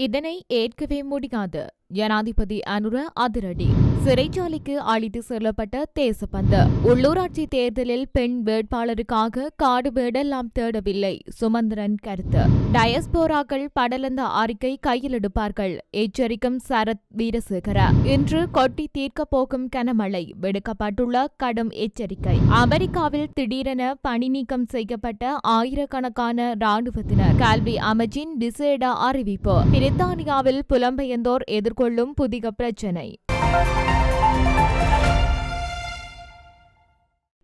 இதனை ஏற்கவே முடியாது. ஜனாதிபதி அனுர அதிரடி. சிறைச்சாலைக்கு அழைத்து செல்லப்பட்ட தேசப்பந்து உள்ளூராட்சி தேர்தலில் பெண் வேட்பாளருக்காக காடு வேடெல்லாம் தேடவில்லை. சுமந்திரன் கருத்து. டயஸ்போராக்கள் படலந்த அறிக்கை கையில் எடுப்பார்கள் எச்சரிக்கும் சரத் வீரசேகர. இன்று கொட்டி தீர்க்க போகும் கனமழை. விடுக்கப்பட்டுள்ள கடும் எச்சரிக்கை. அமெரிக்காவில் திடீரென பணி நீக்கம் செய்யப்பட்ட ஆயிரக்கணக்கான ராணுவத்தினர் கல்வி அமைச்சின் விசேட அறிவிப்பு. பிரித்தானியாவில் புலம்பெயர்ந்தோர் எதிர்கொள்ளும் புதிய பிரச்சினை.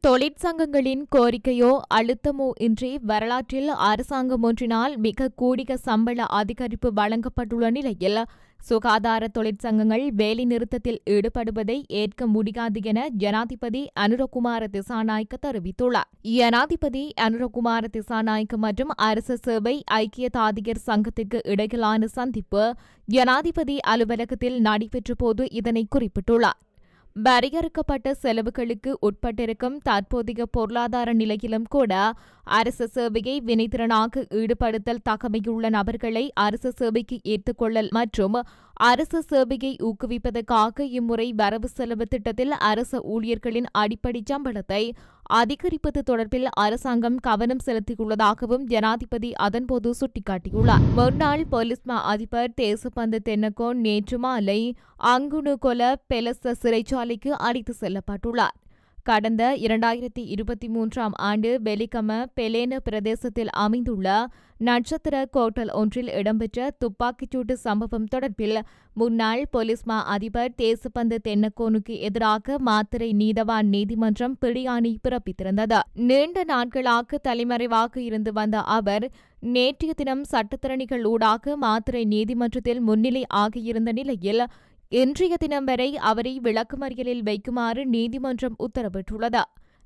தொழிற்சங்கங்களின் கோரிக்கையோ அழுத்தமோ இன்றி வரலாற்றில் அரசாங்கம் ஒன்றினால் மிக கூடிய சம்பள அதிகரிப்பு வழங்கப்பட்டுள்ள நிலையில் சுகாதார தொழிற்சங்கங்கள் வேலைநிறுத்தத்தில் ஈடுபடுவதை ஏற்க முடியாது என ஜனாதிபதி அனுரகுமார திசாநாயக்க தெரிவித்துள்ளார். ஜனாதிபதி அனுரகுமார திசாநாயக்க மற்றும் அரசு சேவை ஐக்கிய தாதியர் சங்கத்திற்கு இடையிலான சந்திப்பு ஜனாதிபதி அலுவலகத்தில் நடைபெற்ற போது இதனை குறிப்பிட்டுள்ளார். வரையறுக்கப்பட்ட செலவுகளுக்கு உட்பட்டிருக்கும் தற்போதைய பொருளாதார நிலையிலும் கூட அரச சேவையை வினைத்திறனாக ஈடுபடுத்தல் தகமையுள்ள நபர்களை அரச சேவைக்கு ஏற்றுக்கொள்ளல் மற்றும் அரசு சேவையை ஊக்குவிப்பதற்காக இம்முறை வரவு செலவு திட்டத்தில் அரசு ஊழியர்களின் அடிப்படை சம்பளத்தை அதிகரிப்பது தொடர்பில் அரசாங்கம் கவனம் செலுத்தியுள்ளதாகவும் ஜனாதிபதி அதன்போது சுட்டிக்காட்டியுள்ளார். முன்னாள் போலீஸ் மா அதிபர் தேசப்பந்து தென்னகோன் நேற்று மாலை அங்குனுகொல பெலச சிறைச்சாலைக்கு அழைத்து செல்லப்பட்டுள்ளார். கடந்த இரண்டாயிரத்தி இருபத்தி மூன்றாம் ஆண்டு பெலிகம பெலேன பிரதேசத்தில் அமைந்துள்ள நட்சத்திர கோட்டல் ஒன்றில் இடம்பெற்ற துப்பாக்கிச்சூட்டு சம்பவம் தொடர்பில் முன்னாள் போலீஸ் மா அதிபர் தேசப்பந்து தென்னக்கோனுக்கு எதிராக மாத்திரை நீதவான் நீதிமன்றம் பிடியாணை பிறப்பித்திருந்தது. நீண்ட நாட்களாக தலைமறைவாக இருந்து வந்த அவர் நேற்றைய தினம் சட்டத்திறனிகள் ஊடாக மாத்திரை நீதிமன்றத்தில் முன்னிலை ஆகியிருந்த நிலையில் இன்றைய தினம் வரை அவரை விளக்குமறியலில் வைக்குமாறு நீதிமன்றம் உத்தரவிட்டுள்ளது.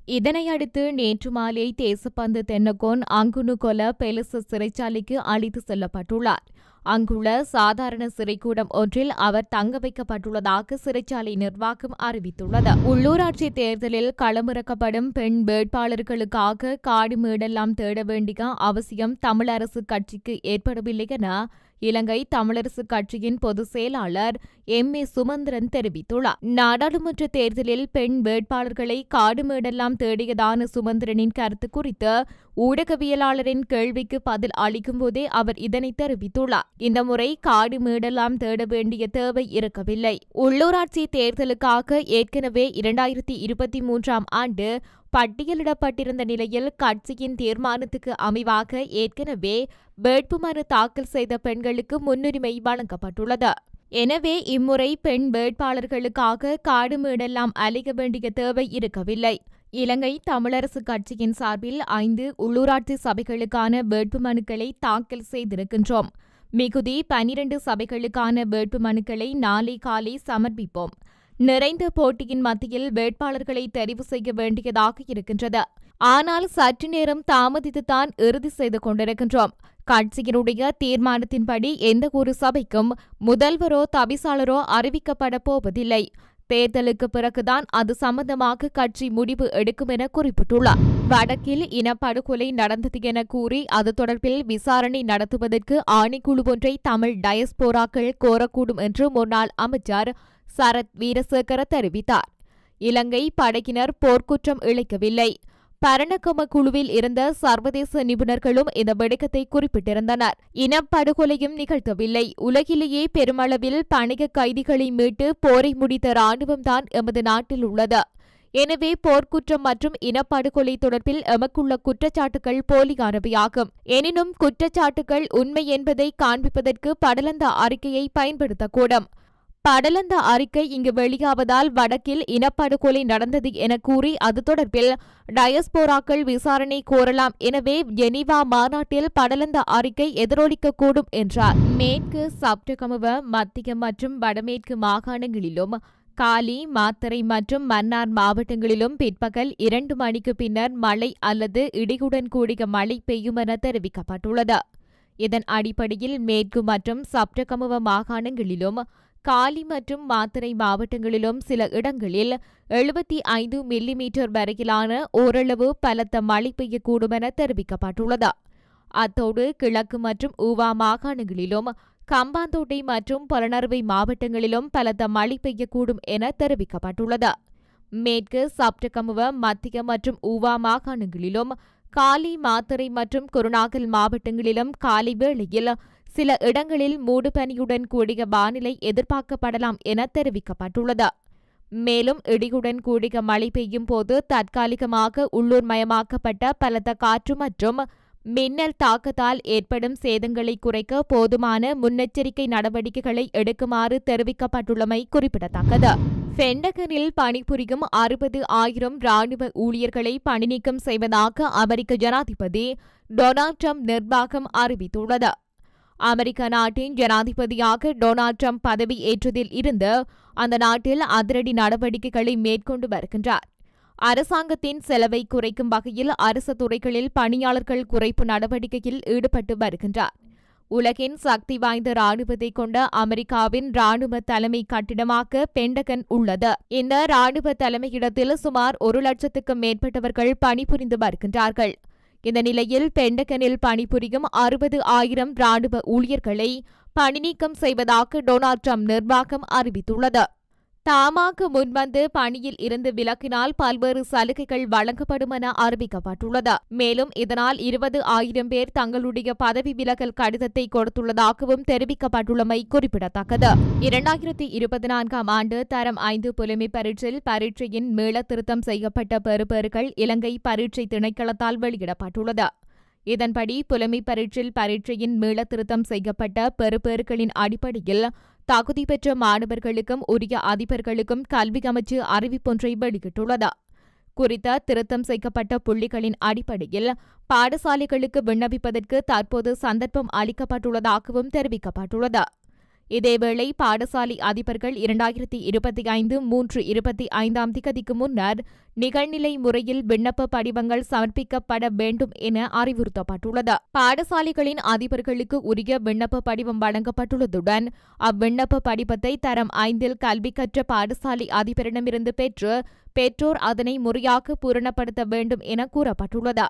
இதனையடுத்து நேற்று மாலை தேசப்பந்து தென்னகோன் அங்குனுகொல பெலிச சிறைச்சாலைக்கு அழைத்து செல்லப்பட்டுள்ளார். அங்குள்ள சாதாரண சிறைக்கூடம் ஒன்றில் அவர் தங்க வைக்கப்பட்டுள்ளதாக சிறைச்சாலை நிர்வாகம் அறிவித்துள்ளது. உள்ளூராட்சி தேர்தலில் களமிறக்கப்படும் பெண் வேட்பாளர்களுக்காக காடு மேடெல்லாம் தேட வேண்டிய அவசியம் தமிழரசு கட்சிக்கு ஏற்படவில்லை என இலங்கை தமிழரசுக் கட்சியின் பொதுச் செயலாளர் எம். ஏ. சுமந்திரன் தெரிவித்துள்ளார். நாடாளுமன்ற தேர்தலில் பெண் வேட்பாளர்களை காடுமேடெல்லாம் தேடியதான சுமந்திரனின் கருத்து குறித்து ஊடகவியலாளரின் கேள்விக்கு பதில் அளிக்கும் போதே அவர் இதனை தெரிவித்துள்ளார். இந்த முறை காடு மேடெல்லாம் தேட வேண்டிய தேவை இருக்கவில்லை. உள்ளூராட்சி தேர்தலுக்காக ஏற்கனவே இரண்டாயிரத்தி இருபத்தி மூன்றாம் ஆண்டு பட்டியலிடப்பட்டிருந்த நிலையில் கட்சியின் தீர்மானத்துக்கு அமைவாக ஏற்கனவே வேட்புமனு தாக்கல் செய்த பெண்களுக்கு முன்னுரிமை வழங்கப்பட்டுள்ளது. எனவே இம்முறை பெண் வேட்பாளர்களுக்காக காடுமீடெல்லாம் அலைய வேண்டிய தேவை இருக்கவில்லை. இலங்கை தமிழரசு கட்சியின் சார்பில் ஐந்து உள்ளூராட்சி சபைகளுக்கான வேட்புமனுக்களை தாக்கல் செய்திருக்கின்றோம். மிகுதி பனிரண்டு சபைகளுக்கான வேட்புமனுக்களை நாளை காலை சமர்ப்பிப்போம். நிறைந்த போட்டியின் மத்தியில் வேட்பாளர்களை தெரிவு செய்ய வேண்டியதாக இருக்கின்றது. ஆனால் சற்று நேரம் தாமதித்துத்தான் இறுதி செய்து கொண்டிருக்கின்றோம். கட்சியினுடைய தீர்மானத்தின்படி எந்த ஒரு சபைக்கும் முதல்வரோ தவிசாளரோ அறிவிக்கப்பட போவதில்லை. தேர்தலுக்கு பிறகுதான் அது சம்பந்தமாக கட்சி முடிவு எடுக்கும் என குறிப்பிட்டுள்ளார். வடக்கில் இனப்படுகொலை நடந்தது என கூறி அது தொடர்பில் விசாரணை நடத்துவதற்கு ஆணைக்குழு ஒன்றை தமிழ் டயஸ்போராக்கள் கோரக்கூடும் என்று முன்னாள் அமைச்சர் சரத் வீரசேகர தெரிவித்தார். இலங்கை படையினர் போர்க்குற்றம் இழைக்கவில்லை. பரணகம குழுவில் இருந்த சர்வதேச நிபுணர்களும் இந்த வெடிக்கத்தை குறிப்பிட்டிருந்தனர். இனப்படுகொலையும் நிகழ்த்தவில்லை. உலகிலேயே பெருமளவில் பணிக கைதிகளை மீட்டு போரை முடித்த ராணுவம்தான் எமது நாட்டில் உள்ளது. எனவே போர்க்குற்றம் மற்றும் இனப்படுகொலை தொடர்பில் எமக்குள்ள குற்றச்சாட்டுகள் போலியானவையாகும். எனினும் குற்றச்சாட்டுகள் உண்மை என்பதை காண்பிப்பதற்கு படலந்த அறிக்கையை பயன்படுத்தக்கூடும். படலந்த அறிக்கை இங்கு வெளியாவதால் வடக்கில் இனப்படுகொலை நடந்தது என கூறி அது தொடர்பில் டயஸ்போராக்கள் விசாரணை கோரலாம். எனவே ஜெனீவா மாநாட்டில் படலந்த அறிக்கை எதிரொலிக்கக்கூடும் என்றார். மேற்கு சப்டகமுவ மத்திய மற்றும் வடமேற்கு மாகாணங்களிலும் காலி மாத்தரை மற்றும் மன்னார் மாவட்டங்களிலும் பிற்பகல் இரண்டு மணிக்கு பின்னர் மழை அல்லது இடியுடன் கூடிய மழை பெய்யும் என தெரிவிக்கப்பட்டுள்ளது. இதன் அடிப்படையில் மேற்கு மற்றும் சப்டகமுவ மாகாணங்களிலும் காலி மற்றும் மாத்தறை மாவட்டங்களிலும் சில இடங்களில் எழுபத்தி ஐந்து மில்லிமீட்டர் வரையிலான ஓரளவு பலத்த மழை பெய்யக்கூடும் என தெரிவிக்கப்பட்டுள்ளது. அத்தோடு கிழக்கு மற்றும் ஊவா மாகாணங்களிலும் கம்பாந்தோட்டை மற்றும் புலனறுவை மாவட்டங்களிலும் பலத்த மழை பெய்யக்கூடும் என தெரிவிக்கப்பட்டுள்ளது. மேற்கு சப்டகமுவ மத்திய மற்றும் ஊவா மாகாணங்களிலும் காலி மாத்தறை மற்றும் குருநாகல் மாவட்டங்களிலும் காலை வேளையில் சில இடங்களில் மூடுபனியுடன் கூடிய வானிலை எதிர்பார்க்கப்படலாம் என தெரிவிக்கப்பட்டுள்ளது. மேலும் இடியுடன் கூடிய மழை பெய்யும் போது தற்காலிகமாக உள்ளூர் மயமாக்கப்பட்ட பலத்த காற்று மற்றும் மின்னல் தாக்கத்தால் ஏற்படும் சேதங்களை குறைக்க போதுமான முன்னெச்சரிக்கை நடவடிக்கைகளை எடுக்குமாறு தெரிவிக்கப்பட்டுள்ளமை குறிப்பிடத்தக்கது. பெண்டகனில் பணிபுரியும் அறுபது ஆயிரம் ராணுவ ஊழியர்களை பணிநீக்கம் செய்வதாக அமெரிக்க ஜனாதிபதி டொனால்ட் ட்ரம்ப் நிர்வாகம் அறிவித்துள்ளது. அமெரிக்க நாட்டின் ஜனாதிபதியாக டொனால்ட் ட்ரம்ப் பதவி ஏற்றதில் இருந்து அந்த நாட்டில் அதிரடி நடவடிக்கைகளை மேற்கொண்டு வருகின்றார். அரசாங்கத்தின் செலவை குறைக்கும் வகையில் அரசு துறைகளில் பணியாளர்கள் குறைப்பு நடவடிக்கையில் ஈடுபட்டு வருகின்றார். உலகின் சக்தி வாய்ந்த ராணுவத்தை கொண்ட அமெரிக்காவின் ராணுவ தலைமை கட்டிடமாக பெண்டகன் உள்ளது. இந்த ராணுவ தலைமையிடத்தில் சுமார் ஒரு லட்சத்துக்கும் மேற்பட்டவர்கள் பணிபுரிந்து வருகின்றார்கள். இந்த நிலையில் பெண்டகனில் பணிபுரியும் அறுபது ஆயிரம் ராணுவ ஊழியர்களை பணிநீக்கம் செய்வதாக டொனால்ட் ட்ரம்ப் நிர்வாகம் அறிவித்துள்ளது. தாமாக முன்வந்து பணியில் இருந்து விலக்கினால் பல்வேறு சலுகைகள் வழங்கப்படும் என அறிவிக்கப்பட்டுள்ளது. மேலும் இதனால் இருபது ஆயிரம் பேர் தங்களுடைய பதவி விலகல் கடிதத்தை கொடுத்துள்ளதாகவும் தெரிவிக்கப்பட்டுள்ளமை குறிப்பிடத்தக்கது. இரண்டாயிரத்தி இருபத்தி நான்காம் ஆண்டு தரம் ஐந்து புலமை பரீட்சையில் பரீட்சையின் மீள திருத்தம் செய்யப்பட்ட பெறுபேறுகள் இலங்கை பரீட்சை திணைக்களத்தால் வெளியிடப்பட்டுள்ளது. இதன்படி புலமை பரீட்சையில் பரீட்சையின் மீள திருத்தம் செய்யப்பட்ட பெறுபேறுகளின் அடிப்படையில் தகுதி பெற்ற மாணவர்களுக்கும் உரிய அதிபர்களுக்கும் கல்வி அமைச்சு அறிவிப்பொன்றை வெளியிட்டுள்ளது. குறித்த திருத்தம் செய்யப்பட்ட புள்ளிகளின் அடிப்படையில் பாடசாலைகளுக்கு விண்ணப்பிப்பதற்கு தற்போது சந்தர்ப்பம் அளிக்கப்பட்டுள்ளதாகவும் தெரிவிக்கப்பட்டுள்ளது. இதேவேளை பாடசாலை அதிபர்கள் இரண்டாயிரத்தி இருபத்தி ஐந்து மூன்று இருபத்தி ஐந்தாம் திகதிக்கு முன்னர் நிகழ்நிலை முறையில் விண்ணப்ப படிவங்கள் சமர்ப்பிக்கப்பட வேண்டும் என அறிவுறுத்தப்பட்டுள்ளது. பாடசாலைகளின் அதிபர்களுக்கு உரிய விண்ணப்ப படிவம் வழங்கப்பட்டுள்ளதுடன் அவ்விண்ணப்ப படிவத்தை தரம் ஐந்தில் கல்வி கற்ற பாடசாலை அதிபரிடமிருந்து பெற்று பெற்றோர் அதனை முறையாக பூரணப்படுத்த வேண்டும் என கூறப்பட்டுள்ளது.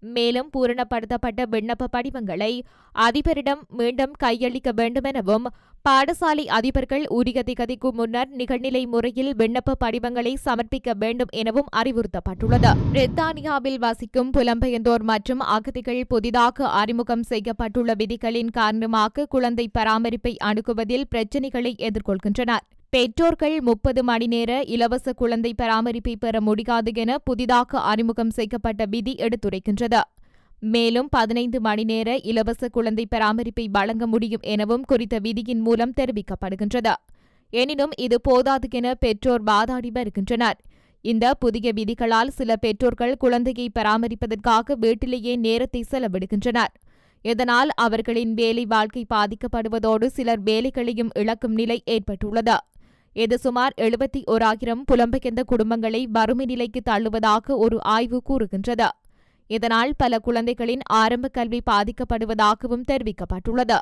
மேலும் பூரணப்படுத்தப்பட்ட விண்ணப்ப படிவங்களை அதிபரிடம் மீண்டும் கையளிக்க வேண்டுமெனவும் பாடசாலை அதிபர்கள் உரிய திகதிக்கு முன்னர் நிகழ்நிலை முறையில் விண்ணப்ப படிவங்களை சமர்ப்பிக்க வேண்டும் எனவும் அறிவுறுத்தப்பட்டுள்ளது. பிரித்தானியாவில் வசிக்கும் புலம்பெயர்ந்தோர் மற்றும் அகதிகள் புதிதாக அறிமுகம் செய்யப்பட்டுள்ள விதிகளின் காரணமாக குழந்தை பராமரிப்பை அணுகுவதில் பிரச்சினைகளை எதிர்கொள்கின்றனர். பெற்றோர்கள் முப்பது மணி நேர இலவச குழந்தை பராமரிப்பை பெற முடியாது என புதிதாக அறிமுகம் செய்யப்பட்ட விதி எடுத்துரைக்கின்றது. மேலும் பதினைந்து மணி நேர இலவச குழந்தை பராமரிப்பை வழங்க முடியும் எனவும் குறித்த விதியின் மூலம் தெரிவிக்கப்படுகின்றது. எனினும் இது போதாது என பெற்றோர் வாதாடி வருகின்றனர். இந்த புதிய விதிகளால் சில பெற்றோர்கள் குழந்தையை பராமரிப்பதற்காக வீட்டிலேயே நேரத்தை செலவிடுகின்றனர். இதனால் அவர்களின் வேலை வாழ்க்கை பாதிக்கப்படுவதோடு சிலர் வேலைகளையும் இழக்கும் நிலை ஏற்பட்டுள்ளது. இது சுமார் எழுபத்தி ஓராயிரம் புலம்பெயர்ந்த குடும்பங்களை வறுமை நிலைக்கு தள்ளுவதாக ஒரு ஆய்வு கூறுகின்றது. இதனால் பல குழந்தைகளின் ஆரம்ப கல்வி பாதிக்கப்படுவதாகவும் தெரிவிக்கப்பட்டுள்ளது.